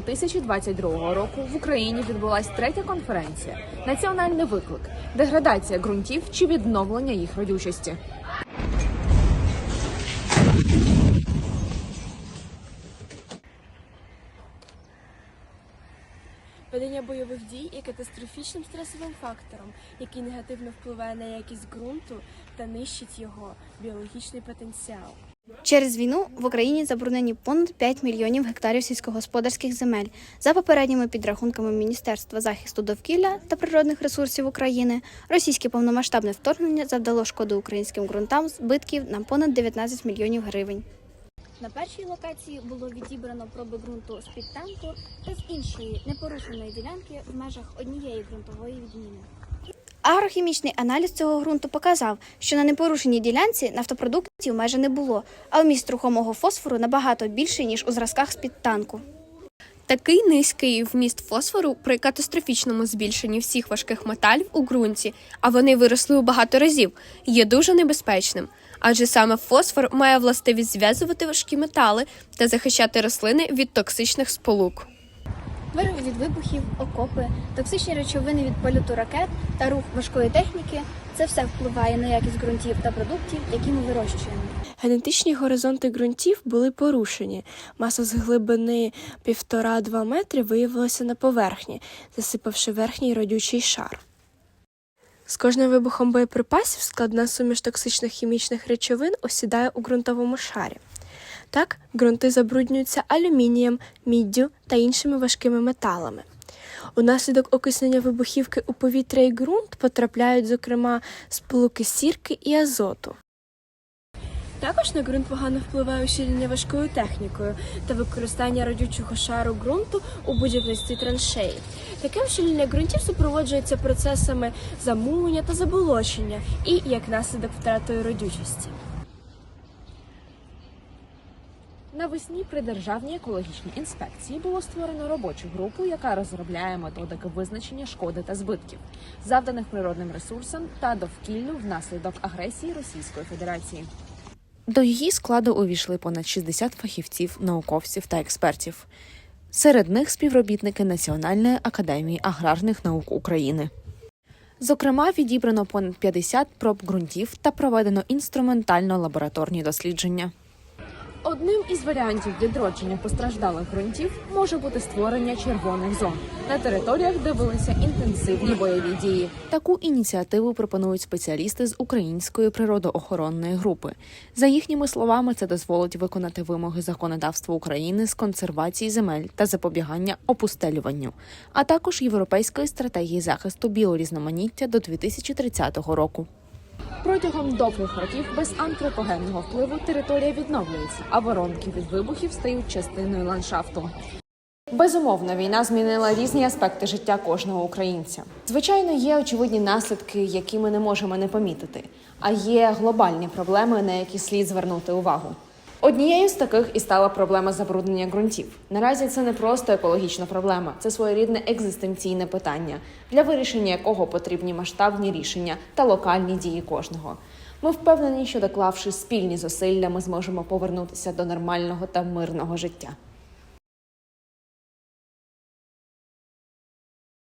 2022 року в Україні відбулася третя конференція Національний виклик, деградація ґрунтів чи відновлення їх родючості. Бойових дій є катастрофічним стресовим фактором, який негативно впливає на якість ґрунту та нищить його біологічний потенціал. Через війну в Україні заборонені понад 5 мільйонів гектарів сільськогосподарських земель. За попередніми підрахунками Міністерства захисту довкілля та природних ресурсів України, російське повномасштабне вторгнення завдало шкоди українським ґрунтам збитків на понад 19 мільйонів гривень. На першій локації було відібрано проби ґрунту з-під танку та з іншої непорушеної ділянки в межах однієї ґрунтової відміни. Агрохімічний аналіз цього ґрунту показав, що на непорушеній ділянці нафтопродуктів майже не було, а вміст рухомого фосфору набагато більший, ніж у зразках з підтанку. Такий низький вміст фосфору при катастрофічному збільшенні всіх важких металів у ґрунті, а вони виросли у багато разів, є дуже небезпечним. Адже саме фосфор має властивість зв'язувати важкі метали та захищати рослини від токсичних сполук. Вироби від вибухів, окопи, токсичні речовини від польоту ракет та рух важкої техніки це все впливає на якість ґрунтів та продуктів, які ми вирощуємо. Генетичні горизонти ґрунтів були порушені. Маса з глибини 1,5-2 метри виявилася на поверхні, засипавши верхній родючий шар. З кожним вибухом боєприпасів складна суміш токсичних хімічних речовин осідає у ґрунтовому шарі. Так, ґрунти забруднюються алюмінієм, міддю та іншими важкими металами. Унаслідок окиснення вибухівки у повітря і ґрунт потрапляють, зокрема, сполуки сірки і азоту. Також на ґрунт погано впливає ущільнення важкою технікою та використання родючого шару ґрунту у будівництві траншеї. Таке ущільнення ґрунтів супроводжується процесами замулення та заболочення і, як наслідок, втратою родючості. Навесні при державній екологічній інспекції було створено робочу групу, яка розробляє методики визначення шкоди та збитків, завданих природним ресурсам та довкіллю внаслідок агресії Російської Федерації. До її складу увійшли понад 60 фахівців, науковців та експертів. Серед них співробітники Національної академії аграрних наук України. Зокрема, відібрано понад 50 проб ґрунтів та проведено інструментально-лабораторні дослідження. Одним із варіантів відродження постраждалих ґрунтів може бути створення червоних зон на територіях, де велися інтенсивні бойові дії. Таку ініціативу пропонують спеціалісти з української природоохоронної групи. За їхніми словами, це дозволить виконати вимоги законодавства України з консервації земель та запобігання опустелюванню, а також європейської стратегії захисту біорізноманіття до 2030 року. Протягом довгих років без антропогенного впливу територія відновлюється, а воронки від вибухів стають частиною ландшафту. Безумовно, війна змінила різні аспекти життя кожного українця. Звичайно, є очевидні наслідки, які ми не можемо не помітити, а є глобальні проблеми, на які слід звернути увагу. Однією з таких і стала проблема забруднення ґрунтів. Наразі це не просто екологічна проблема, це своєрідне екзистенційне питання, для вирішення якого потрібні масштабні рішення та локальні дії кожного. Ми впевнені, що доклавши спільні зусилля, ми зможемо повернутися до нормального та мирного життя.